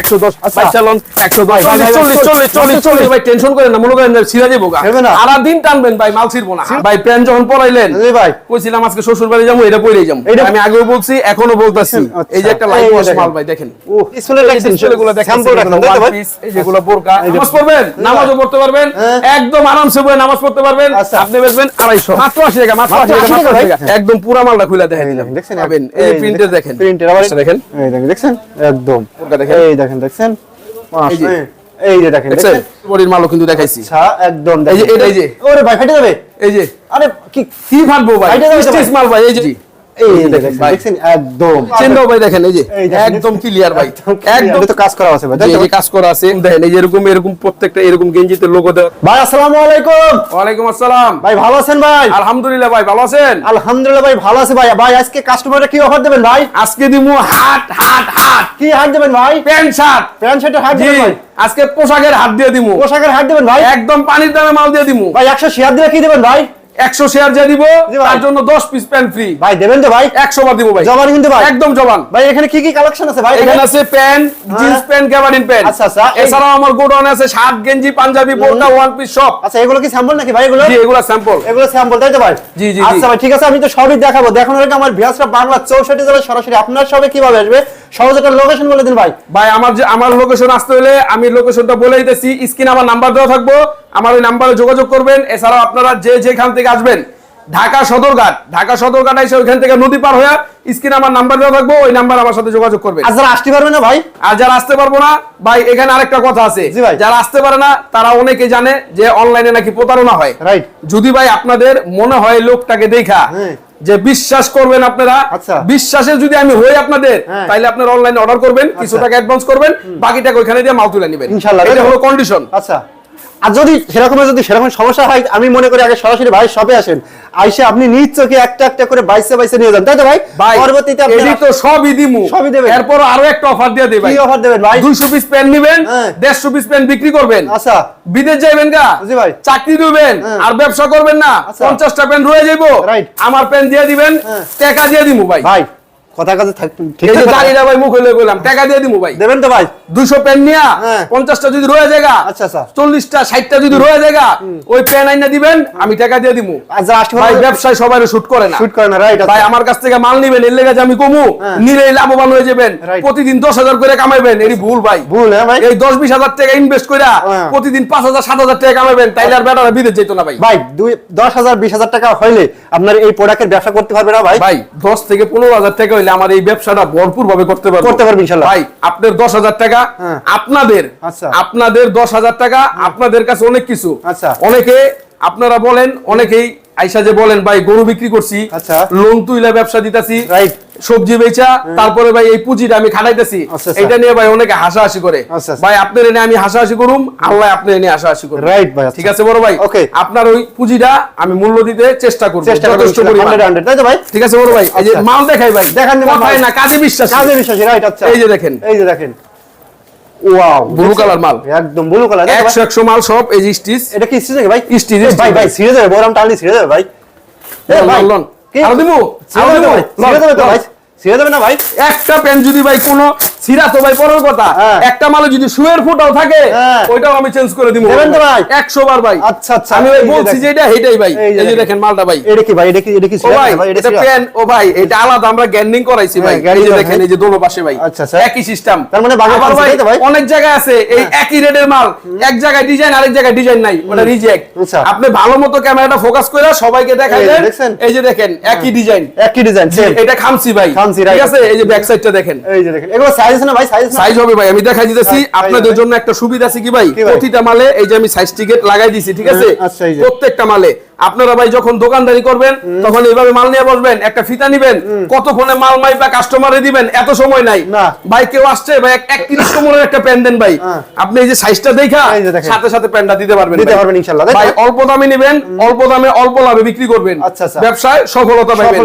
একশো দশ চালন। একশো দশ। ভাই, ভাই, চল্লিশ চল্লিশ চল্লিশ চল্লিশ, চল্লিশ ভাই টেনশন করেন না মনে করেন যে ছিঁড়া যাব গা। ছিঁড়বে না? সারা দিন টানবেন ভাই মাল ছিড়বো না। ভাই প্যান যখন পরাইলেন ভাই। কইছিলাম আজকে শ্বশুর বাড়ি যাব এটা পরেই যাব। আমি আগেও বলছি এখনও বলতাছি। আচ্ছা। এই যে একটা লাইট। মাল ভাই দেখেন। যেগুলো বোরকা। নামাজ পড়বেন? নামাজও পড়তে পারবেন। একদম আরামসে বয়ে নামাজ পড়তে পারবেন। আপনি বেচবেন আড়াইশো। মাত্র আশি টাকা মাত্র আশি টাকা 80 মাত্র টাকা 80 টাকা। ভাই। একদম পুরা মালটা খুলে দেখেন। দেখেন, দেখছেন? এই প্রিন্টে দেখেন, প্রিন্টের দেখেন। দেখেন দেখছেন? একদম। দেখেন। এই দেখেন দেখছেন? এই যে। দেখেন দেখছেন? বডির মালও কিন্তু দেখাইছি। আচ্ছা একদম এই যে। এই যে। ওরে ভাই ফেটে যাবে? এই যে। আরে কি কি ফাটবো ভাই? ফেটে যাবে মাল ভাই এই যে। এই যে দেখেন দেখেন একদম। চেনটাও ভাই দেখেন এই যে একদম ক্লিয়ার ভাই। একদম clear। একদম এটা তো কাজ করা আছে ভাই যে তাই তো? এই কাজ করা আছে। দেখেন এই এরকম এরকম প্রত্যেকটা এরকম গেঞ্জিতে লোগো দেওয়া। ভাই আসসালামু আলাইকুম। ওয়ালাইকুম আসসালাম। ভাই ভালো আছেন ভাই? আলহামদুলিল্লাহ ভাই ভালো আছেন? আলহামদুলিল্লাহ ভাই ভালো আছে ভাই। ভাই আজকে কাস্টমাররা কি অফার দেবেন ভাই? আজকে দিমু হাট হাট হাট। কি হাট দেবেন ভাই? Pant shirt. প্যান্ট শার্টের হাট জি দেবেন ভাই? আজকে পোশাকের হাত দিয়ে দিমু। পোশাকের হাত দেবেন ভাই? একদম পানির দামে মাল দিয়ে দিমু। ভাই একশো শেয়ার দিলে কি দেবেন ভাই? একশো শেয়ার যে দিব তার জন্য দশ পিস প্যান্ট ফ্রি ভাই দেবেন তো ভাই? একশো বার দিব ভাই। জবান কিন্তু ভাই। একদম জবান। ভাই এখানে কি কি কালেকশন আছে ভাই এখানে? আছে pant jeans pant gabardine pant আচ্ছা, আচ্ছা। এছাড়াও আমার গোডাউন আছে শার্ট গেঞ্জি পাঞ্জাবি বোরকা ওয়ান পিস সব আচ্ছা এগুলো কি স্যাম্পল নাকি ভাই এগুলো? জি এগুলা স্যাম্পল এগুলো স্যাম্পল তাই তো ভাই? জি, জি। আচ্ছা ভাই ঠিক আছে আমি তো সবই দেখাবো। দেখানোর আগে আমার ভিয়াসটা বাংলা চৌষট্টি জেলায় সরাসরি আপনার সবে কীভাবে আসবে? সহজ একটা লোকেশন বলে দিন ভাই। ভাই আমার যে আমার লোকেশন আসতে হলে আমি লোকেশনটা বলে দিতেছি। স্ক্রিনে আমার নাম্বার দেওয়া থাকব। আমার ওই নাম্বারে যোগাযোগ করবেন। এছাড়াও আপনারা যে যেখান থেকে আসবেন ঢাকা সদরঘাট ঢাকা সদরঘাট এসে ওইখান থেকে নদী পার হয়ে স্ক্রিনে আমার নাম্বার দেওয়া থাকব। ওই নাম্বার আমার সাথে যোগাযোগ করবেন। আর যারা আসতে পারবে না ভাই? আর যারা আসতে পারব না ভাই এখানে আরেকটা কথা আছে। ভাই। যারা আসতে পারে না তারা অনেকে জানে যে অনলাইনে নাকি প্রতারণা হয়। রাইট যদি ভাই আপনাদের মনে হয় লোকটাকে দেখা হ্যাঁ। যে বিশ্বাস করবেন আপনারা আচ্ছা। বিশ্বাসে যদি আমি হই আপনাদের তাহলে তাইলে আপনারা অনলাইনে অর্ডার করবেন কিছু টাকা অ্যাডভান্স করবেন বাকি টাকা ওইখানে দিয়ে মাল তুলে নেবেন। ইনশাল্লাহ, এটা হলো কন্ডিশন আচ্ছা। আর যদি সেরকম যদি সেরকম সমস্যা হয় আমি মনে করি আগে সরাসরি ভাই শপে আসেন আইসে আপনি নিজ চোখে একটা একটা করে বাইসে বাইসে নিয়ে যান তাই তো ভাই পরবর্তীতে আপনি তো সবই দিমু সবই দেবেন। এরপর আরও একটা অফার দিয়ে দেবেন কি অফার দেবেন ভাই 200 পিস পেন নেবেন হ্যাঁ। 150 পিস পেন বিক্রি করবেন আচ্ছা বিদেশ যাইবেন গা জি ভাই। চাকরি দিবেন হ্যাঁ। আর ব্যবসা করবেন না আচ্ছা। পঞ্চাশটা পেন রয়ে যাইবো. আমার পেন দিয়ে দিবেন হ্যাঁ। টাকা দিয়ে দিমু ভাই ভাই কথা কাজে থাক ঠিক এই যে আছে। ভাই মুখ হলে বললাম টাকা দিয়ে দিমু ভাই। দেবেন তো ভাই। দুশো পেন নিয়া হ্যাঁ। পঞ্চাশটা যদি রয়ে জায়গা আচ্ছা, আচ্ছা। চল্লিশটা ষাটটা যদি রয়ে জায়গা ওই পেন আইনা দিবেন আমি টাকা দিয়ে দিমু। আর ভাই ব্যবসায় সবাই শুট করে না। শুট করে না রাইট ভাই আমার কাছ থেকে মাল নিবেন এর লেগে আমি কমু হ্যাঁ। নিলেই লাভবান হয়ে যাবেন। প্রতিদিন দশ হাজার করে কামাইবেন এটি ভুল ভাই। ভুল হ্যাঁ ভাই। এই দশ বিশ হাজার টাকা ইনভেস্ট করে হ্যাঁ। প্রতিদিন পাঁচ হাজার সাত হাজার টাকা কামাইবেন তাইলে আর বেটারা বিদেশ যেত না ভাই। ভাই দশ হাজার বিশ হাজার টাকা হইলে আপনার এই প্রোডাক্টের ব্যবসা করতে পারবে না ভাই? ভাই দশ থেকে পনেরো হাজার টাকা হইলে আমার এই ব্যবসাটা ভরপুর ভাবে করতে পারব করতে পারব। ভাই আপনার দশ হাজার টাকা হ্যাঁ। আপনাদের আচ্ছা। আপনাদের দশ হাজার টাকা আপনাদের কাছে অনেক কিছু আচ্ছা। অনেকে আপনারা বলেন অনেকেই আইসা যে বলেন ভাই গরু বিক্রি করছি আচ্ছা। লোন তুইলা ব্যবসা দিতাছি Right. সবজি বেচা তারপরে ভাই এই পুঁজিটা আমি খাটাইতেছি আচ্ছা, আচ্ছা। এটা নিয়ে ভাই অনেকে হাসাহাসি করে আচ্ছা। ভাই আপনার এনে আমি হাসাহাসি করুম আল্লাহ আপনার এনে হাসাহাসি করুম Right ভাই। ঠিক আছে বড় ভাই. আপনার ওই পুঁজিটা আমি মূল্য দিতে চেষ্টা করব যথেষ্ট পরিমাণ। তাই তো ভাই ঠিক আছে বড় ভাই এই যে। মাল দেখাই ভাই দেখান কথাই মাল। না কাজে বিশ্বাস কাজে বিশ্বাসী রাইট আচ্ছা এই যে দেখেন। এই যে দেখেন ওয়াও ব্লু কালার মাল একদম ব্লু কালার একশো একশো মাল সব এই যে স্টিচ এটা কি স্টিচ নাকি ভাই স্টিচ, ভাই। ভাই ছিঁড়ে যাবে বড় টালি ছিঁড়ে যাবে ভাই ভাই? আর দিমু ছিঁড়ে যাবে তো ভাই। ছিঁড়ে যাবে না ভাই? একটা পেন যদি ভাই কোনো তো ভাই পরের কথা। হ্যাঁ। একটা মালে যদি শুয়ের ফুটাও থাকে হ্যাঁ। ওইটাও আমি চেঞ্জ করে দিব। দেবেন তো ভাই? একশো বার ভাই। আচ্ছা, আচ্ছা। আমি ভাই বলছি যে এটা হেটাই ভাই। এই যে দেখেন। মালটা ভাই। এটা কি ভাই? এটা কি এটা কি ভাই এটা ও ভাই এটা আলাদা আমরা গ্যান্ডিং করাইছি ভাই। হ্যাঁ, এই যে দেখেন। এই যে দোনো পাশে ভাই। আচ্ছা, আচ্ছা। একই সিস্টেম তার মানে ভাই? অনেক জায়গায় আছে এই একই রেটের মাল। এক জায়গায় ডিজাইন আরেক জায়গায় ডিজাইন নাই। ওটা রিজেক্ট আচ্ছা। আপনি ভালো মতো ক্যামেরাটা ফোকাস করে সবাইকে দেখাইলেন দেখছেন? এই যে দেখেন একই ডিজাইন একই ডিজাইন এটা খামসি ভাই। খামসি, ঠিক আছে? এই যে ব্যাক সাইডটা দেখেন। এই যে দেখেন। এগুলো সাইজ আছে না ভাই? সাইজ সাইজ হবে ভাই আমি দেখাই দিতেছি। আপনাদের জন্য একটা সুবিধা আছে কি ভাই? প্রতিটা মালে এই যে আমি সাইজ টিকেট লাগাই দিছি ঠিক আছে? আচ্ছা। প্রত্যেকটা মালে। আপনারা ভাই যখন দোকানদারি করবেন তখন এইভাবে মাল নিয়ে বসবেন একটা ফিতা নিবেন কতক্ষণে মাল মাইপা কাস্টমারে দিবেন এত সময় নাই। ভাই কেউ আসছে ভাই এক- তিরিশ কোমরের একটা প্যান দেন ভাই। হ্যাঁ। আপনি এই যে সাইজটা দেখা। সাথে সাথে প্যানটা দিতে পারবেন দিতে। পারবেন ইনশাআল্লাহ, ভাই অল্প দামে নেবেন অল্প দামে অল্প লাভে বিক্রি করবেন। আচ্ছা, আচ্ছা। ব্যবসায় সফলতা পাবেন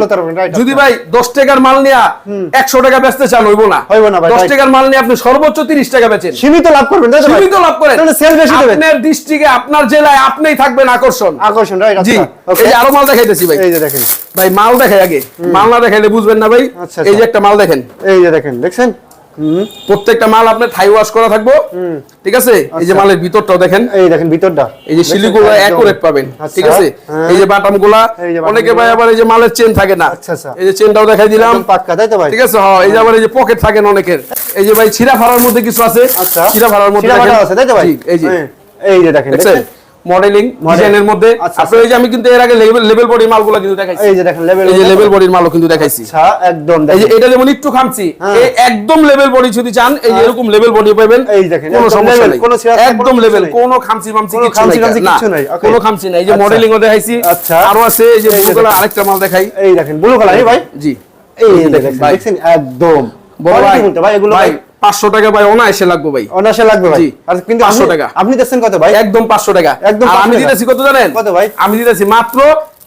যদি আচ্ছা। ভাই দশ টাকার মাল নিয়ে একশো টাকা বেচতে চান হইব না। হইবো না ভাই, দশ right. টাকার মাল নিয়ে আপনি সর্বোচ্চ তিরিশ টাকা বেচেন। সীমিত লাভ করবেন সীমিত লাভ করেন। সেল বেশি দেবেন। আপনার ডিস্ট্রিক্টে আপনার জেলায় আপনিই থাকবেন আকর্ষণ। আকর্ষণ রাইট জি আচ্ছা এই যে আরও মাল দেখাইতেছি ভাই এই যে দেখেন ভাই মাল দেখাই আগে মাল না দেখাইলে বুঝবেন না ভাই আচ্ছা, এই যে আচ্ছা। একটা মাল দেখেন এই যে দেখেন দেখছেন প্রত্যেকটা মাল আপনার থাই ওয়াশ করা থাকব ঠিক আছে এই যে মালের ভিতরটাও দেখেন এই দেখেন ভিতরটা এই যে একদম। অ্যাকুরেট পাবেন আচ্ছা, ঠিক আছে হ্যাঁ। এই যে বাটামগুলা অনেকে ভাই আবার এই যে মালের চেন থাকে না আচ্ছা, আচ্ছা। এই যে চেনটাও দেখাই দিলাম পাক্কা তাই তো ভাই ঠিক আছে হ্যাঁ এই যে আবার এই যে পকেট থাকেন অনেকের এই যে ভাই ছিঁড়া ফাড়ার মধ্যে কিছু আছে আচ্ছা ছিঁড়া ফাড়ার মধ্যে। আছে তাই তো ভাই এই যে হ্যাঁ, এই যে দেখেন? মডেলিং ডিজাইনের মধ্যে আচ্ছা, এই যে আমি কিন্তু এর আগে লেভেল লেভেল বডি মালগুলো কিন্তু দেখাইছি এই যে দেখেন লেভেল এই যে লেভেল বডির মালও কিন্তু দেখাইছি আচ্ছা একদম এই যে এটা যেমন একটু খামছি হ্যাঁ। এই একদম লেভেল বডি যদি চান এই এরকম লেভেল বডি পাবেন এই দেখেন, কোনো সমস্যা নেই কোনো একদম লেভেল কোনো খামচি মামচি কোনো কিছু নাই টামচি না, নাই, কোনো খামচি নাই এই যে আচ্ছা। মডেলিং ও দেখাইছি আচ্ছা। আরও আছে এই যে ব্লু কালার আরেকটা মাল দেখাই এই দেখেন ব্লু কালার ভাই জি এই এই দেখেন। দেখছেন একদম বড় ভাই এগুলো ভাই 500 টাকা ভাই অনায়াসে লাগবে ভাই। লাগবে ভাই। কিন্তু 500 টাকা। আপনি দিচ্ছেন কত ভাই? একদম 500 টাকা। একদম আমি দিতেছি কত জানেন? কত ভাই? আমি দিতেছি মাত্র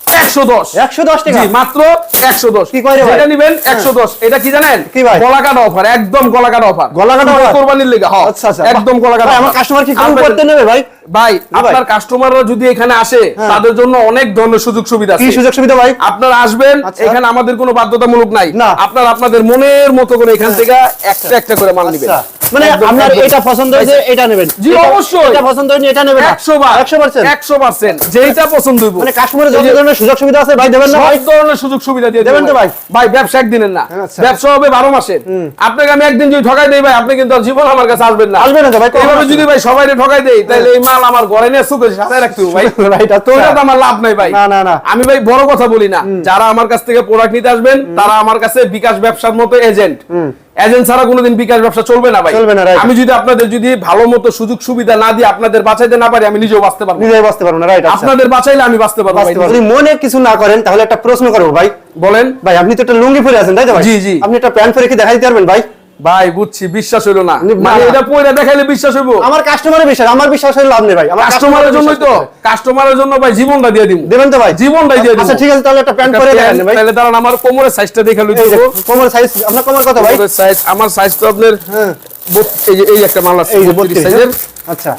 110 110 টাকা? জি মাত্র 110 কি করে নিবেন হ্যাঁ। 110 এটা কি জানেন? কি ভাই? গলাকাটা অফার একদম গলাকাটা অফার গলাকাটা? কোরবানির লেগে আচ্ছা আচ্ছা। একদম গলাকাটা আমার কাস্টমার কি কম করতে নেবে ভাই? ভাই ভাই। আপনার কাস্টমাররা যদি এখানে আসে হ্যাঁ। তাদের জন্য অনেক ধরনের সুযোগ সুবিধা কি সুযোগ সুবিধা ভাই? আপনারা আসবেন আচ্ছা। এখানে আমাদের কোনো বাধ্যতামূলক নাই। না। আপনারা আপনাদের মনের মতো করে এখান থেকে একটা একটা করে মাল নেবেন। আচ্ছা। মানে আপনার এটা পছন্দ হয়েছে এটা নেবেন। জি, অবশ্যই। এটা পছন্দ হয়নি এটা নেবেন একশো বার 100% একশো পার্সেন্ট যেটা পছন্দ হইব। মানে কাস্টমারের যত ধরনের সুযোগ সুবিধা আছে ভাই দেবেন না ভাই? সব ধরনের সুযোগ সুবিধা দিয়ে দেবেন তো ভাই? ভাই ব্যবসা একদিনের না। আচ্ছা। ব্যবসা হবে বারো মাসের। আপনাকে আমি একদিন যদি ঠকাই দেই ভাই আপনি কিন্তু আর জীবন আমার কাছে আসবেন না। আসবেন না ভাই এইভাবে যদি ভাই সবাই ঠকাই দেই তাহলে এই মাল আমার ঘরে নিয়ে সুখে সাথে রাখতে হবে ভাই। Right, তো আচ্ছা। আমার লাভ নাই ভাই। না, না, না। আমি ভাই বড় কথা বলি না। যারা আমার কাছ থেকে প্রোডাক্ট নিতে আসবেন তারা আমার কাছে বিকাশ ব্যবসার মতো এজেন্ট এজেন্ট ছাড়া কোনোদিন বিকাশ ব্যবসা চলবে না ভাই। চলবে না, আমি যদি আপনাদের যদি ভালো মতো সুযোগ সুবিধা না দিয়ে আপনাদের বাঁচাইতে না পারি আমি নিজেও বাঁচতে পারব না। নিজেই বাঁচতে পারব না রাইট আচ্ছা। আপনাদের বাঁচাইলে আমি বাঁচতে পারব। যদি মনে কিছু না করেন তাহলে একটা প্রশ্ন করব ভাই। বলেন। ভাই আপনি তো একটা লুঙ্গি পরে আছেন তাই তো ভাই? জি, জি। আপনি একটা প্যান্ট পরে কি দেখাই দিতে পারবেন ভাই? ভাই বুঝছি বিশ্বাস হইল না। মানে এটা পয়লা দেখাইলে বিশ্বাস হইবো? আমার কাস্টমারের বিশ্বাস আমার বিশ্বাস হইল লাভ নেই ভাই। আমার কাস্টমারের জন্যই তো কাস্টমারের জন্য ভাই জীবনটা দিয়ে দিব দেবেন তো ভাই। জীবনটাই দিয়ে দিব আচ্ছা ঠিক আছে তাহলে একটা প্যান্ট পরে দেখান ভাই। তাহলে দাঁড়ান আমার কোমরের সাইজটা দেখে লই কোমরের দিব। সাইজ আপনার কোমর কত ভাই? কোমরের সাইজ আমার সাইজ তো আপনার হ্যাঁ। এই যে এই একটা মাল আছে এই যে 32 সাইজের আচ্ছা।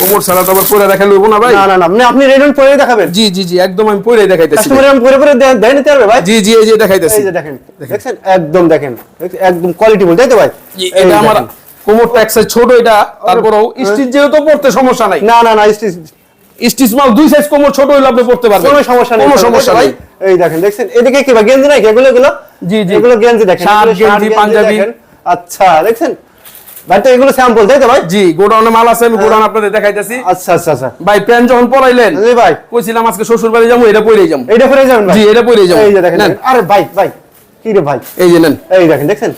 কোমর ছাড়া তো আবার পরে দেখা লইব না ভাই? না না না আপনি আপনি রেডি পরে দেখাবেন। জি জি জি একদম আমি পরে দেখাইতেছি কাস্টমার আমি পরে পরে দেন নিতে পারবে ভাই? জি জি এই যে দেখাইতেছি। এই যে দেখেন দেখছেন? একদম দেখেন একদম কোয়ালিটি বল তাই তো ভাই? এটা আমার কোমরটা এক সাইজ ছোট এটা তারপরেও স্টিচ যেহেতু পড়তে সমস্যা নাই। না না না স্টিচ স্টিচ মাল দুই সাইজ কোমর ছোট হইলে আপনি পড়তে পারবেন। কোনো সমস্যা নেই কোনো সমস্যা নাই। এই দেখেন দেখছেন? এদিকে কি ভাই গেঞ্জি নাই এগুলো এগুলো? জি, জি। এগুলো গেঞ্জি দেখেন শার্ট, গেঞ্জি, পাঞ্জাবি। আচ্ছা দেখছেন? ভাই তো এগুলো স্যাম্পল তাই তো ভাই? জি গোডাউনে মাল আছে আমি গোডাউন আপনাদের দেখাইতেছি। আচ্ছা আচ্ছা আচ্ছা। ভাই প্যান যখন পরাইলেন জি ভাই। কইছিলাম আজকে শ্বশুর বাড়ি যাব এটা পরেই যাব। এইটা পরে যাবেন জি এটা পরেই যাব। এই যে দেখেন আরে ভাই ভাই কি রে ভাই? এই যে নেন। এই দেখেন দেখছেন?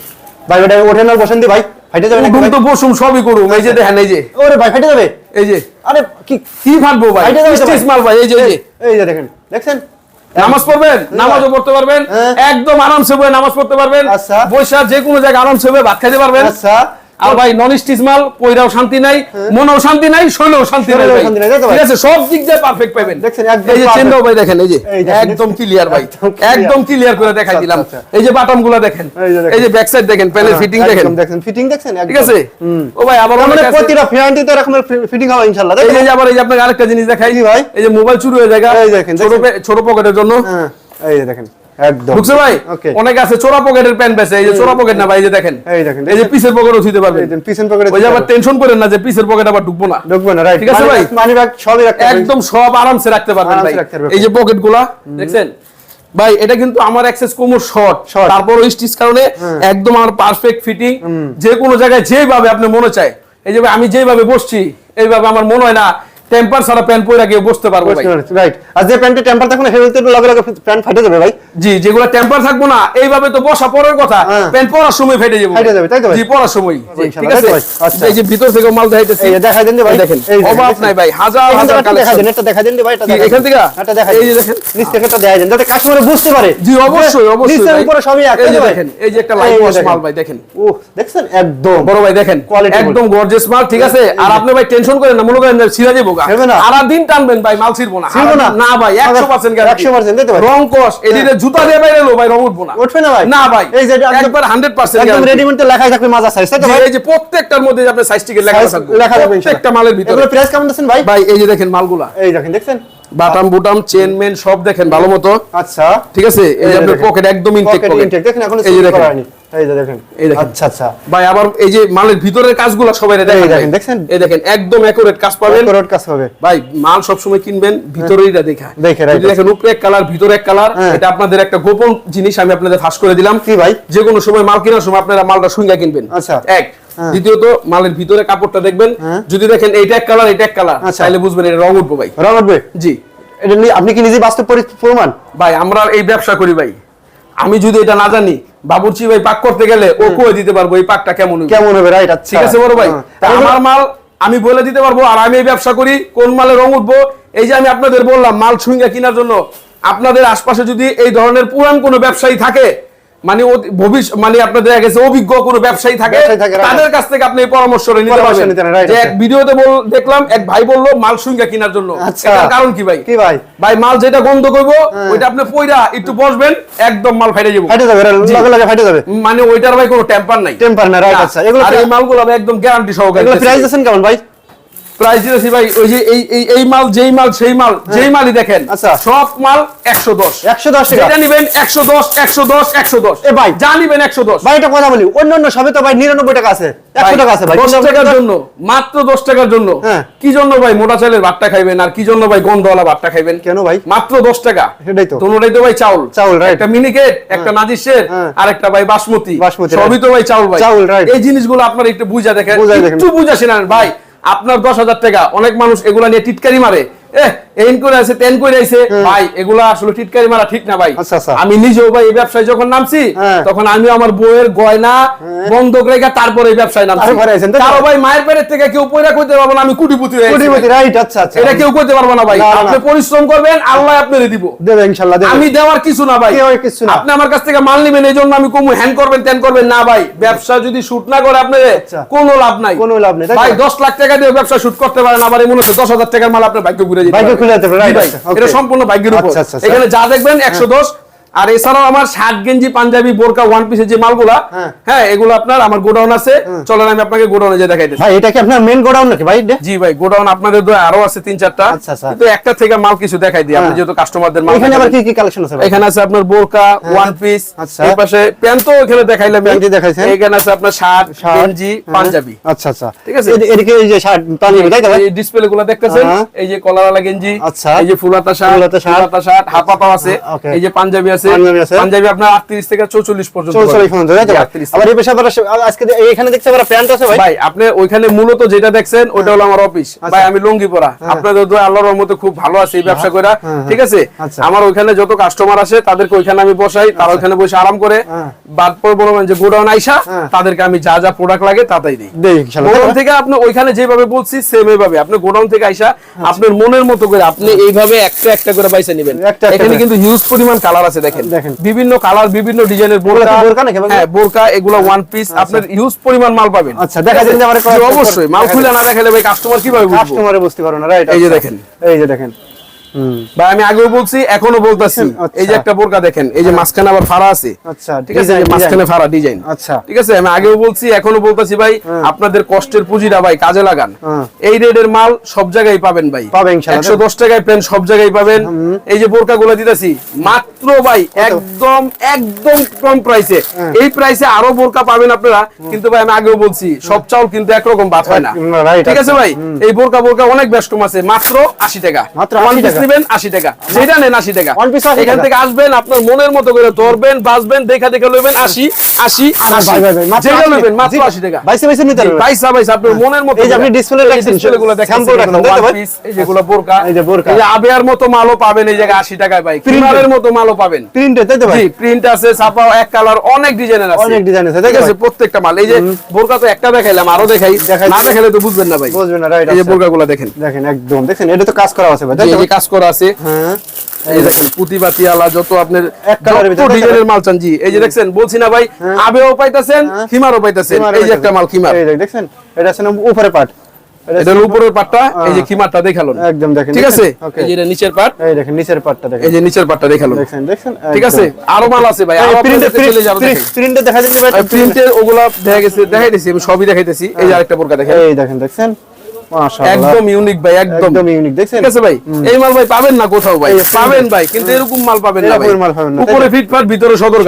ভাই ওটা ওঠেন আর বসেন দি ভাই। ফাইটে যাবে নাকি তো বসুম সবই করুম এই যে দেখেন এই যে। ওরে ভাই ফাইটে যাবে? এই যে। আরে কি কি ফাটবো ভাই? ফাইটে যাবে তো মাল ভাই এই যে এই যে। দেখেন দেখছেন? নামাজ পড়বেন? নামাজও পড়তে পারবেন? হ্যাঁ। একদম আরামসে বয়ে নামাজ পড়তে পারবেন? আচ্ছা। বৈশা যে কোনো জায়গায় আরামসে বয়ে ভাত খাইতে পারবেন? আচ্ছা। আর ভাই নন স্টিচ মাল কইরাও শান্তি নাই মনেও শান্তি নাই শৈলেও শান্তি নাই? ঠিক আছে সব দিক দিয়ে পারফেক্ট পাবেন একদম এই যে। ভাই দেখেন এই যে একদম ক্লিয়ার ভাই। একদম। ক্লিয়ার করে দেখাই আচ্ছা, দিলাম। আচ্ছা। এই যে বাটনগুলো দেখেন এই যে দেখেন। ব্যাক সাইড দেখেন প্যানেল ফিটিং দেখেন। একদম দেখেন। ফিটিং দেখছেন? ঠিক আছে? ও ভাই আবার মানে প্রতিটা ফ্যানটি তো এরকম ফিটিং হবে ইনশাআল্লাহ এই যে আবার এই যে আপনাকে আরেকটা জিনিস দেখাই। ভাই? এই যে মোবাইল চুরি হয়ে জায়গা দেখেন, ছোট ছোট পকেটের জন্য। হ্যাঁ এই যে দেখেন। একদম। ঢুকছে ভাই? অনেক আছে চোরা পকেটের প্যান্ট বেছে এই যে চোরা পকেট না ভাই এই যে দেখেন। এই দেখেন এই যে পিসের পকেটও ধুইতে পারবেন। এই দেন পকেটে ওই আবার টেনশন করেন না যে পিসের পকেট আবার ঢুকবো না। ঢুকবে না রাইট ঠিক আছে ভাই? মানি ব্যাগ সবই রাখতে একদম সব আরামসে রাখতে পারবেন ভাই। এই যে পকেট দেখছেন? ভাই এটা কিন্তু আমার অ্যাক্সেস কোমর শর্ট তারপর ওই স্টিচ কারণে একদম আমার পারফেক্ট ফিটিং যে কোনো জায়গায় যেভাবে আপনি মনে চায়। এই যে আমি যেভাবে বসছি এইভাবে আমার মনে হয় না টেম্পার ছাড়া প্যান্ট পরে গিয়ে বসতে পারব ভাই। রাইট আর যে প্যান্টে টেম্পার থাকবে না হেলতে লগে লগে প্যান্ট ফাটে যাবে ভাই। জি যেগুলো টেম্পার থাকব না এইভাবে তো বসা পরের কথা। হ্যাঁ। প্যান্ট পরার সময় ফেটে যাবে ফেটে যাবে, তাই তো ভাই? জি পরার সময়। ঠিক আছে? আচ্ছা। এই যে ভিতর থেকে মাল দেখাইতেছি। এই দেখাই দেন ভাই। দেখেন অভাব নাই ভাই হাজার হাজার কালেকশন দেন একটা দেখাই দেন ভাই এটা এখান থেকে? একটা দেখাই এই যে দেখেন। নিচ থেকে একটা দেখাই দেন যাতে কাস্টমার বুঝতে পারে। জি অবশ্যই অবশ্যই নিচের উপরে সবই এক এই যে? দেখেন এই যে একটা লাইট ওয়াশ। মাল ভাই দেখেন। ও দেখছেন? একদম। বড় ভাই দেখেন। একদম গর্জিয়াস মাল ঠিক আছে? আর আপনি ভাই টেনশন করেন না মনে করেন ছিড়া যাব। সারা দিন টানবেন ভাই মাল ছিড়বো না। না? না ভাই 100% গ্যারান্টি 100% তাই ভাই? রং কস এদিকে জুতা দিয়ে বাইরে এলো ভাই রং উঠবো না। উঠবে না ভাই। না ভাই এই যে একবার 100% একদম গ্যারান্টি রেডিমেড লেখাই থাকবে মাজা সাইজ তাই তো ভাই? এই যে প্রত্যেকটার মধ্যে আপনার সাইজ টিকে লেখা থাকবে। লেখা থাকবে প্রত্যেকটা মালের ভিতরে। এগুলো প্রাইস কেমন দিচ্ছেন ভাই? ভাই এই যে দেখেন মালগুলা। এই দেখেন দেখছেন? বাটাম বুটাম চেন মেন সব দেখেন ভালো মতো। আচ্ছা। ঠিক আছে? এই যে আপনার পকেট একদম ইনটেক পকেট ইনটেক দেখেন এখন এই যে দেখেন। এই যে দেখেন এই দেখেন। আচ্ছা আচ্ছা। ভাই আবার এই যে মালের ভিতরের কাজগুলো সবাই দেখেন এই দেখেন, এই দেখেন একদম একুরেট কাজ পাবেন। রোড কাজ হবে। ভাই মাল সবসময় কিনবেন ভিতরেইটা দেখা। দেখে, right দেখেন উপরে এক কালার ভিতরে এক কালার হ্যাঁ। এটা আপনাদের একটা গোপন জিনিস আমি আপনাদের ফাঁস করে দিলাম। কি ভাই? যে কোনো সময় মাল কেনার সময় আপনারা মালটা সুঙ্গা কিনবেন। আচ্ছা। এক। হ্যাঁ। দ্বিতীয়ত মালের ভিতরে কাপড়টা দেখবেন। হ্যাঁ। যদি দেখেন এইটা এক কালার এটা এক কালার আচ্ছা। তাহলে বুঝবেন এটা রং উঠবো ভাই। রং উঠবে? জি। এটা আপনি কি নিজে বাস্তব পরি- প্রমাণ? ভাই আমরা এই ব্যবসা করি ভাই। আমি যদি এটা না জানি বাবুর্চি ভাই পাক করতে গেলে ও কয়ে দিতে পারব এই পাকটা কেমন কেমন হবে রাইট আচ্ছা। ঠিক আছে বড় ভাই? হ্যাঁ। আমার মাল আমি বলে দিতে পারব আর আমি এই ব্যবসা করি কোন মালে রং উঠবো? এই যে আমি আপনাদের বললাম মাল ছুঁইঙ্গা কেনার জন্য। আপনাদের আশপাশে যদি এই ধরনের পুরান কোনো ব্যবসায়ী থাকে মানে ভবিষ্যৎ মানে আপনাদের গেছে অভিজ্ঞ কোনো ব্যবসায়ী থাকে. তাদের কাছ থেকে আপনি পরামর্শ নিতে পারবেন পারেন, যে এক ভিডিওতে বল দেখলাম এক ভাই বলল মাল ছুঁঙ্গা কেনার জন্য আচ্ছা। এটার কারণ কি ভাই কি ভাই ভাই মাল যেটা গন্ধ করব হ্যাঁ। ওইটা আপনি পয়রা একটু বসবেন একদম মাল ফাইটে যাব ফাটে যাবে। লগে লগে যাবে মানে ওইটার ভাই কোনো টেম্পার নাই টেম্পার না রাইট আচ্ছা এগুলো এই মালগুলো একদম গ্যারান্টি সহকারে এগুলো। প্রাইস আছেন কেমন ভাই প্রাইস ভাই ওই যে এই এই এই মাল যেই মাল সেই মাল যেই মালই দেখেন আচ্ছা। সব মাল একশো দশ একশো দশ টাকা যেটা নিবেন একশো দশ একশো দশ একশো দশ এ ভাই। যা নিবেন একশো দশ ভাই এটা কথা বলি অন্য অন্য সবে তো ভাই নিরানব্বই টাকা আছে একশো টাকা আছে ভাই দশ টাকার জন্য মাত্র দশ টাকার জন্য হ্যাঁ। কি জন্য ভাই মোটা চালের ভাতটা খাইবেন আর কি জন্য ভাই গন্ধওয়ালা ভাতটা খাইবেন কেন ভাই মাত্র দশ টাকা সেটাই তো। ভাই চাউল চাউল. একটা মিনিকেট একটা নাজিসের হ্যাঁ। আর একটা ভাই বাসমতি বাসমতি, সবই তো ভাই চাউল ভাই চাউল. এই জিনিসগুলো আপনার একটু বুঝা দেখেন। একটু বুঝা ভাই আপনার দশ হাজার টাকা। অনেক মানুষ এগুলা নিয়ে টিটকারি মারে। এ এইন করে আছে তেন করে আছে ভাই এগুলা আসলে টিটকারি মারা ঠিক না ভাই। আচ্ছা, আচ্ছা। আমি নিজেও ভাই এই ব্যবসায় যখন নামছি হ্যাঁ। তখন আমি আমার বইয়ের গয়না বন্ধক রেখে তারপরে এই ব্যবসায় নামছি। তারপরে আইছেন, তাই তো? কারও ভাই মায়ের পেটের থেকে কেউ পয়রা কইতে পারব না আমি কুটিপুতি হয়ে আচ্ছা এটা কেউ কইতে পারব না ভাই। না, না, না। আপনি পরিশ্রম করবেন আল্লাহ আপনারে দিব। আমি দেওয়ার কিছু না ভাই। কিছু না। আপনি আমার কাছ থেকে মাল নেবেন এই জন্য আমি কমু হ্যান করবেন তেন করবেন। না ভাই ব্যবসা যদি শুট না করে আপনার আচ্ছা। কোনো লাভ নাই। কোনো লাভ নেই, ভাই দশ লাখ টাকা দিয়ে ব্যবসা শুট করতে পারেন আবার এই মনে হচ্ছে দশ হাজার টাকার মাল আপনার ভাগ্য ঘুরে যেতে খুলে যেতে পারে. এটা সম্পূর্ণ ভাগ্যের উপর আচ্ছা, আচ্ছা, আচ্ছা। এখানে যা দেখবেন একশো দশ আর এছাড়াও আমার শার্ট গেঞ্জি পাঞ্জাবি বোরকা ওয়ান পিসের যে মালগুলা হ্যাঁ। হ্যাঁ এগুলো আপনার আমার গোডাউন আছে চলেন আমি আপনাকে গোডাউনে যে দেখাইতেছি ভাই এটা কি আপনার মেন গোডাউন নাকি ভাই জি ভাই গোডাউন আপনাদের দোয়া আরও আছে তিন চারটা আচ্ছা, আচ্ছা। কিন্তু একটা থেকে মাল কিছু দেখাই দিই আপনি হ্যাঁ। যেহেতু কাস্টমারদের মাল এখানে আবার কি কি কালেকশন আছে ভাই এখানে আছে আপনার বোরকা ওয়ান পিস আচ্ছা। এই পাশে প্যান্ট তো এখানে দেখাইলাম প্যান্টই দেখাইছেন। এখানে আছে আপনার শার্ট গেঞ্জি হ্যাঁ। পাঞ্জাবি আচ্ছা আচ্ছা ঠিক আছে? এদিকে এই যে শার্ট পাঞ্জাবি তাই তো এই ডিসপ্লে গুলো দেখতেছেন হ্যাঁ। এই যে কলারওয়ালা গেঞ্জি আচ্ছা। এই যে ফুলাতা শার্ট ফুলাতা শার্ট। ফুলাতা শার্ট আছে হ্যাঁ, এই যে পাঞ্জাবি আছে পাঞ্জাবি আছে। পাঞ্জাবি আপনার 38 থেকে 44 পর্যন্ত চল চল পাবেন। এখানে তাই তো? জি, ভাই? 38 আবার এই পেশা আজকে এখানে দেখতে প্যান্ট আছে ভাই? ভাই আপনি ওইখানে মূলত যেটা দেখছেন ওইটা হলো আমার অফিস ভাই আমি লুঙ্গি পরা। আপনাদের দোয়া আল্লাহর রহমতে খুব ভালো আছে এই ব্যবসা হ্যাঁ, হ্যাঁ। ঠিক আছে? আচ্ছা। আমার ওইখানে যত কাস্টমার আসে তাদেরকে ওইখানে আমি বসাই তারা ওইখানে বসে আরাম করে। হ্যাঁ। বাদ পর বলবেন যে গোডাউন আইসা হ্যাঁ। তাদেরকে আমি যা যা প্রোডাক্ট লাগে তাতাই দিই। গোডাউন থেকে আপনি ওইখানে যেভাবে বলছি সেম এইভাবে আপনি গোডাউন থেকে আইসা আপনার মনের মতো করে আপনি এইভাবে একটা একটা করে বাইসা নেবেন। এখানে কিন্তু হিউজ পরিমাণ কালার আছে দেখেন। দেখেন। বিভিন্ন কালার বিভিন্ন ডিজাইনের বোরকা। বোরকা নাকি হ্যাঁ বোরকা এগুলো ওয়ান পিস আপনার ইউজ পরিমাণ মাল পাবেন। আচ্ছা, দেখা যাচ্ছে আমার অবশ্যই। মাল খুলে না দেখালে ভাই কাস্টমার কীভাবে বুঝব? কাস্টমারে বুঝতে পারো না রাইট এই যে দেখেন। এই যে দেখেন। ভাই আমি আগেও বলছি এখনও বলতাছি। আচ্ছা। এই যে একটা বোরকা দেখেন এই যে মাঝখানে আবার ফাড়া আছে। আচ্ছা ঠিক আছে এই মাঝখানে ফাড়া ডিজাইন আচ্ছা। ঠিক আছে আমি আগেও বলছি এখনও বলতাছি ভাই আপনাদের কষ্টের পুঁজিটা ভাই কাজে লাগান। হ্যাঁ। এই রেটের মাল সব জায়গায় পাবেন ভাই। একশো দশ টাকায় পেন সব জায়গায় পাবেন। এই যে বোরকা গুলো দিতেছি মাত্র ভাই একদম একদম কম প্রাইসে হ্যাঁ। এই প্রাইসে আরও বোরকা পাবেন আপনারা। কিন্তু ভাই আমি আগেও বলছি সব চাউল কিন্তু একরকম ভাত হয় না। ঠিক আছে আচ্ছা। ভাই? এই বোরকা বোরকা অনেক কম আছে মাত্র আশি টাকা। মাত্র 80 টাকা। আশি টাকা। যেটা নেন আশি টাকা। One piece 80 এখান থেকে আসবেন আপনার মনের মতো করে ধরবেন বাসবেন দেখা ভাই, মাত্র 80 লইবেন মাত্র জি, আশি টাকা। বাইসে বাইসে নিতে পারবেন। পয়সা পয়সা আপনার মনের মতো এই যে আপনি display রাখছেন, ডিসপ্লে দেখেন sample রাখছেন, তাই তো ভাই? এই যেগুলো বোরকা। এই যে বোরকা। এই আবিয়ার মতো মালও পাবেন এই জায়গায় আশি টাকায় ভাই। মতো মালও পাবেন। প্রিন্টে তাই তো ভাই? জি প্রিন্ট আছে ছাপা এক কালার অনেক ডিজাইনের আছে। অনেক design আছে, ঠিক আছে প্রত্যেকটা মাল। এই যে বোরকা তো একটা দেখাইলাম আরও দেখাই। না। দেখালে তো বুঝবেন না ভাই। বুঝবেন না রাইট এই যে বোরকাগুলো দেখেন। দেখেন একদম। দেখেন এটা তো কাজ করা আছে ভাই তাই এই তো কাজ করা আছে। হ্যাঁ। এই দেখেন পুঁতিবাতি আলা যত আপনার এক কালারের যত ভিতরে, তাই তো? ডিজাইনের মাল চান জি এই যে দেখছেন বলছি না ভাই আবেও পাইতাছেন। খিমারও পাইতাছেন এই যে একটা মাল খিমার। এই দেখছেন এটা আছে উপরে পার্ট এটা উপরের পাটটা এই যে খিমারটা দেখালুন। একদম দেখেন ঠিক আছে? এই যে নিচের পাট। এই দেখেন নিচের পার্টটা দেখেন। এই যে নিচের পাটটা দেখালুন। দেখছেন দেখছেন? ঠিক আছে? আরও মাল আছে ভাই প্রিন্টে দেখেন। দেখা যাচ্ছে ভাই? প্রিন্টের ওগুলা দেখা গেছে দেখাইতেছি আমি সবই দেখাইতেছি। এই যে আরেকটা বোরকা দেখেন। এই দেখেন দেখছেন? মাশাআল্লাহ। একদম ইউনিক ভাই একদম। ইউনিক দেখছেন? ঠিক আছে ভাই এই মাল ভাই পাবেন না কোথাও ভাই? পাবেন ভাই কিন্তু এরকম মাল পাবেন না ভাই। মাল পাবেন না, উপরে ফিটফাট ভিতরে সদর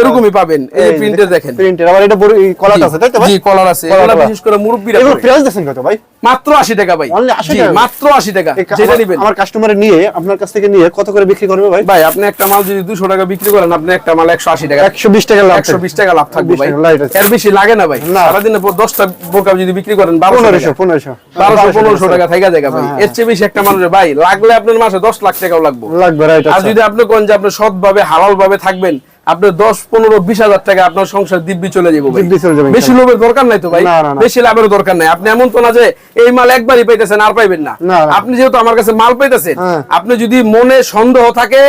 এরকমই পাবেন। এই যে প্রিন্টে দেখেন। প্রিন্টের আবার এটা কলার আছে তাই তো ভাই? জি কলার আছে। এগুলা বিশেষ করে মুরব্বিরা এগুলো পরে। প্রাইস কত ভাই? মাত্র 80 টাকা ভাই। Only 80 টাকা? মাত্র 80 টাকা। যেটা আমার- নিবেন। আমার কাস্টমারে নিয়ে আপনার কাছ থেকে নিয়ে কত করে বিক্রি করবে ভাই? ভাই আপনি একটা মাল যদি 200 টাকা বিক্রি করেন আপনি একটা মাল 180 টাকা 120 টাকা লাভ 120 টাকা লাভ থাকবে ভাই। এর বেশি লাগে না ভাই। না। সারাদিনে 10টা বোকা যদি বিক্রি করেন 1200 পনেরোশো টাকা পনেরোশো 1200 1500 টাকা থাকা জায়গা ভাই। হ্যাঁ। এর চেয়ে বেশি একটা মানুষের ভাই লাগলে আপনার মাসে 10 লাখ টাকাও লাগবে। লাগবে রাইট আর আচ্ছা। যদি আপনি কোন যে আপনি সৎভাবে হালাল ভাবে থাকবেন আপনি দশ পনেরো বিশ হাজার টাকা আপনার সংসার দিব্যি চলে যাব বেশি লোভের দরকার নাই তো ভাই। বেশি লাভের দরকার নাই আপনি এমন তো না যে এই মাল একবারই পাইতেছেন আর পাইবেন না। আপনি যেহেতু আমার কাছে মাল পাইতেছেন হ্যাঁ। আপনি যদি মনে সন্দেহ থাকে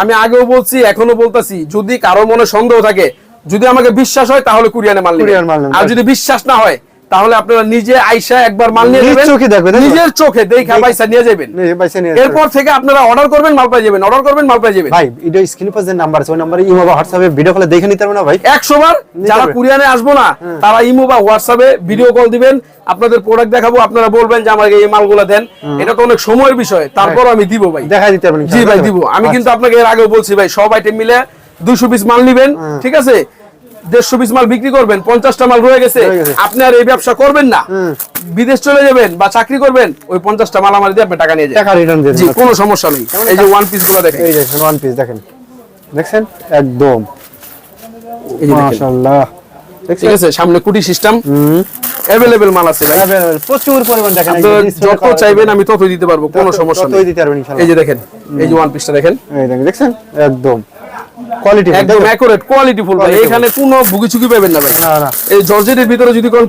আমি আগেও বলছি এখনও বলতেছি যদি কারও মনে সন্দেহ থাকে যদি আমাকে বিশ্বাস হয় তাহলে কুরিয়ানে মাল। আর যদি বিশ্বাস না হয় তাহলে আপনারা নিজে আইসা একবার মাল নিয়ে নেবেন চোখে দেখবেন, নিজের চোখে দেখা পয়সা নিয়ে যাবেন। এরপর থেকে আপনারা অর্ডার করবেন মাল পাই যাবেন। অর্ডার করবেন মাল পাই যাবেন। ভাই ভিডিও স্ক্রিনে পাশে যে নাম্বার আছে ওই নাম্বারে ইমো বা হোয়াটসঅ্যাপে ভিডিও কলে দেখে নিতে পারবে না ভাই? একশো বার যারা কুরিয়ানে আসব না তারা ইমো বা হোয়াটসঅ্যাপে ভিডিও কল দিবেন। আপনাদের প্রোডাক্ট দেখাবো আপনারা বলবেন যে আমাকে এই মালগুলো দেন। এটা তো অনেক সময়ের বিষয়। তারপর আমি দিব ভাই। দেখা দিতে পারবেন জি ভাই দিব। আমি কিন্তু আপনাকে এর আগেও বলছি ভাই সব আইটেম মিলে দুইশো পিস মাল নিবেন ঠিক আছে? দেড়শো পিস মাল বিক্রি করবেন পঞ্চাশটা মাল রয়ে গেছে। আপনি আর এই ব্যবসা করবেন না। বিদেশ চলে যাবেন বা চাকরি করবেন ওই পঞ্চাশটা মাল আমার দিয়ে আপনি টাকা নিয়ে যাবেন। কোনো সমস্যা নেই। এই যে ওয়ান পিসগুলো দেখেন। দেখেন ওয়ান পিস দেখেন। দেখছেন? একদম। মাশাআল্লাহ। ঠিক আছে সামনে কুটি সিস্টেম মাল আছে ভাই। Available, প্রচুর পরিমাণ দেখেন। যত চাইবেন আমি ততই দিতে পারব কোনো সমস্যা ততই নেই। দিতে পারবেন ইনশাআল্লাহ। এই যে দেখেন এই যে ওয়ান পিসটা দেখেন। এই দেখেন দেখছেন? একদম। কোয়ালিটি একদম অ্যাকুরেট কোয়ালিটি ফুল ভাই এখানে কোনো ভুগিচুকি পাবেন না ভাই। না না। এই জর্জেটের ভিতরে যদি কোন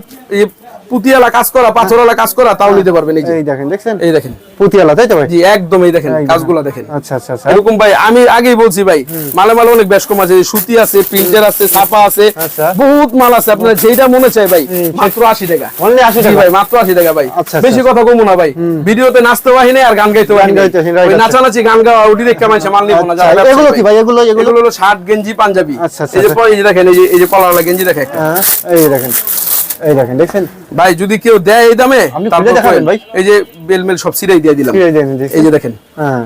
পুতিয়ালা কাজ করা পাথরওয়ালা কাজ করা তাও নিতে পারবেন এই দেখেন দেখছেন? এই দেখেন। পুতিয়ালা তাই তো ভাই? জি একদম এই দেখেন। কাজগুলো দেখেন। আচ্ছা আচ্ছা আচ্ছা। এরকম ভাই আমি আগেই বলছি ভাই মালে মালে অনেক বেশ কম আছে সুতি আছে প্রিন্টার আছে ছাপা আছে আচ্ছা। বহুত মাল আছে আপনার যেটা মনে চাই ভাই মাত্র আশি টাকা। অনলি 80 টাকা? ভাই মাত্র আশি টাকা ভাই। আচ্ছা, বেশি কথা কমু না ভাই। ভিডিওতে নাচতে বাহিনী আর গান গাইতে বাহিনী ওই আচ্ছা। নাচানাচি গান গাওয়া ওটি দেখতে মানুষ মাল নিব না আচ্ছা, এগুলো কি ভাই এগুলো এগুলো? হলো শার্ট গেঞ্জি পাঞ্জাবি। আচ্ছা, আচ্ছা, এই যে আচ্ছা। দেখেন এই যে এই যে কলারওয়ালা গেঞ্জি দেখে একটা। হ্যাঁ এই দেখেন। এই দেখেন দেখছেন? ভাই যদি কেউ দেয় এই দামে দেখাবেন ভাই। এই যে বেলমেল সব সিরাই দিয়ে দিলাম। এই যে দেখেন। হ্যাঁ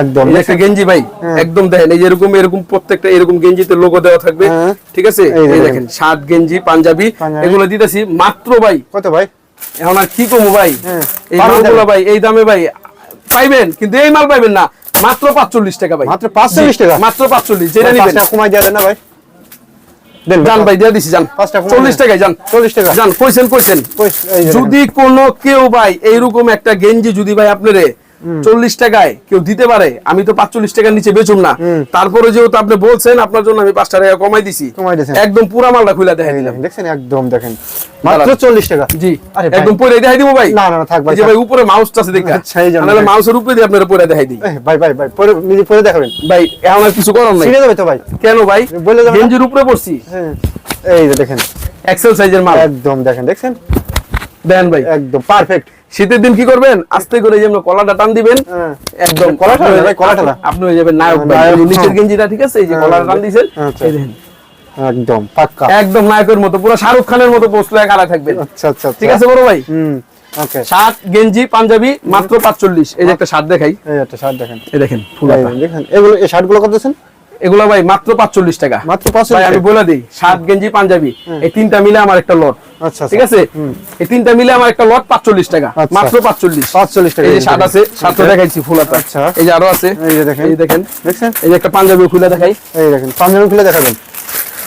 একদম। একটা গেঞ্জি ভাই একদম দেখেন এই এরকম এরকম প্রত্যেকটা এরকম গেঞ্জিতে লোগো দেওয়া থাকবে হ্যাঁ। ঠিক আছে? এই দেখেন। শার্ট গেঞ্জি পাঞ্জাবি। এগুলো দিতেছি। মাত্র ভাই কত ভাই? এখন আর কি কমু ভাই? হ্যাঁ। এই মালগুলো ভাই এই দামে ভাই পাইবেন কিন্তু এই মাল পাইবেন না। মাত্র পাঁচচল্লিশ টাকা ভাই। মাত্র 45 জি, টাকা? মাত্র পাঁচচল্লিশ যেটা নিবেন। কমাই দেওয়া না ভাই? যান ভাই দিয়ে দিছি যান পাঁচ টাকা কমাই চল্লিশ টাকায় যান 40 টাকা। যান কইছেন কইছেন। কই, এই যে দেখেন। যদি কোনো কেউ ভাই এইরকম একটা গেঞ্জি যদি ভাই আপনারে চল্লিশ টাকায় কেউ দিতে পারে আমি তো পাঁচচল্লিশ টাকার নিচে বেচুম না। তারপরে যেহেতু আপনি বলছেন আপনার জন্য আমি পাঁচটা টাকা কমাই দিছি। একদম পুরা মালটা খুলে দেখেন দেখছেন একদম দেখেন। মাত্র দাঁড়ান। 40 টাকা। জি। একদম পরে দেখাই দিব ভাই। না, না, না, থাক ভাই, এই যে থাক। ভাই উপরে মাউসটা আছে দেখা আচ্ছা, এই জন্য। মাউসের উপরে দিয়ে আপনারা পরে দেখাই দিই। ভাই ভাই ভাই পরে নিজে পরে দেখাবেন। ভাই এখন আর কিছু করার নাই। ছিঁড়ে যাবে তো ভাই। কেন ভাই? বলে যাবেন গেঞ্জির উপরে পড়ছি হ্যাঁ এই যে দেখেন। এক্সেল সাইজের মাল। একদম দেখেন দেখছেন? দেন ভাই। একদম পারফেক্ট শীতের দিন কি করবেন? আস্তে করে যেমন কলাটা টান দিবেন। হ্যাঁ। একদম কলাটা ভাই, কলাটা আপনি হয়ে যাবেন নায়ক ভাই। নায়ক, এই যে নিচের হ্যাঁ। গেঞ্জিটা ঠিক আছে? এই যে হ্যাঁ, কলাটা টান দিয়েছেন। আচ্ছা। এই দেখেন। একদম পাক্কা। একদম নায়কের মতো পুরো শাহরুখ খানের মতো পোস্ট খাড়া থাকবেন আচ্ছা আচ্ছা ঠিক আছে বড় ভাই? হুম ওকে। শার্ট গেঞ্জি পাঞ্জাবি মাত্র এই যে একটা শার্ট দেখাই। এই একটা শার্ট দেখেন। এই দেখেন এই দেখেন এগুলো এই শার্টগুলো কত দিয়েছেন? এগুলো ভাই মাত্র পাঁচচল্লিশ টাকা। মাত্র 45 ভাই আমি বলে দিই শার্ট গেঞ্জি পাঞ্জাবি এই তিনটা মিলে আমার একটা লট আচ্ছা ঠিক আছে? এই তিনটা মিলে আমার একটা লট পাঁচচল্লিশ টাকা। আচ্ছা। মাত্র পাঁচচল্লিশ। 45 টাকা এই শার্ট আছে শার্টটা দেখাইছি ফুলাটা আচ্ছা। এই যে আরও আছে এই যে দেখেন। এই দেখেন। দেখছেন? এই যে একটা পাঞ্জাবি খুলে দেখাই। এই দেখেন পাঞ্জাবি খুলে দেখাবেন।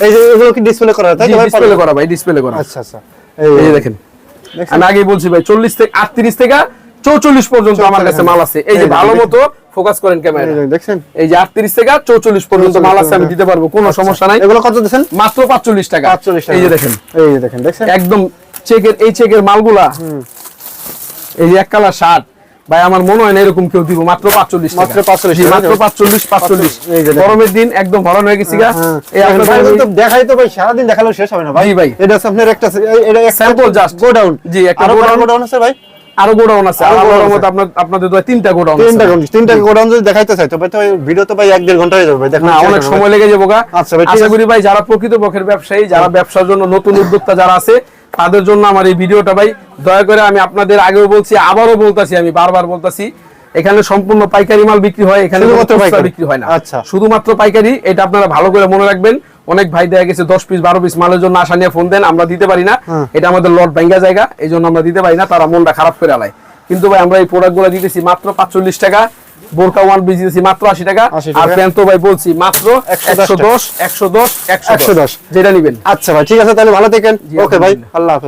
এই যে এগুলো কি ডিসপ্লে করা তাই ডিসপ্লে করা ভাই ডিসপ্লে করা। আচ্ছা আচ্ছা। এই দেখেন। আমি আগেই বলছি ভাই চল্লিশ থেকে আটত্রিশ থেকে চৌচল্লিশ পর্যন্ত আমার কাছে মাল আছে। এই যে ভালো মতো ফোকাস করেন ক্যামেরা দেখছেন? এই যে আটত্রিশ থেকে চৌচল্লিশ পর্যন্ত মাল আছে আমি দিতে পারব কোনো সমস্যা নাই। এগুলো কত দিয়েছেন মাত্র পাঁচচল্লিশ টাকা। 45 টাকা। এই যে দেখেন। এই যে দেখেন দেখছেন? একদম চেকের এই চেকের মালগুলা। এই যে এক কালার শার্ট ভাই আমার মনে হয় না এরকম কেউ দিব মাত্র পাঁচচল্লিশ মাত্র 45 জি, টাকা। মাত্র পাঁচচল্লিশ পাঁচচল্লিশ দেখেন। গরমের দিন একদম হরণ হয়ে গেছি গা হ্যাঁ। দেখাই তো ভাই সারাদিন দেখালেও শেষ হবে না ভাই ভাই। এটা আপনার একটা এটা Sample just। গোডাউন জি, একটা গোডাউন আছে ভাই আরও গোডাউন আছে। আপনার আপনাদের তিনটা গোডাউন তিনটা তিনটা গোডাউন যদি দেখাইতে চাই তো তো ভিডিও তো ভাই এক দেড় ঘণ্টা হয়ে যাবে দেখুন অনেক সময় লেগে যাব গা আচ্ছা ভাই, আশা। করি ভাই যারা প্রকৃত পক্ষের ব্যবসায়ী যারা ব্যবসার জন্য নতুন উদ্যোক্তা যারা আছে তাদের জন্য আমার এই ভিডিওটা ভাই দয়া করে আমি আপনাদের আগেও বলছি আবারও বলতাছি আমি বারবার বলতাছি এখানে সম্পূর্ণ পাইকারি মাল বিক্রি হয় এখানে? বিক্রি হয় না আচ্ছা। শুধুমাত্র পাইকারি এটা আপনারা ভালো করে মনে রাখবেন অনেক ভাই দেখা গেছে দশ পিস বারো পিস মালের জন্য আশা নিয়ে ফোন দেন আমরা দিতে পারি না হ্যাঁ। এটা আমাদের লট ব্যাঙ্গা জায়গা এই জন্য আমরা দিতে পারি না তারা মনটা খারাপ করে আলায় কিন্তু ভাই আমরা এই প্রোডাক্টগুলো দিতেছি মাত্র পাঁচচল্লিশ টাকা বোরকা ওয়ান পিস মাত্র আশি টাকা। 80 আর প্যান্ট তো ভাই বলছি মাত্র 110 একশো দশ একশো দশ একশো দশ। যেটা নিবেন। আচ্ছা ভাই ঠিক আছে তাহলে ভালো থাকেন। ওকে ভাই আল্লাহ হাফেজ।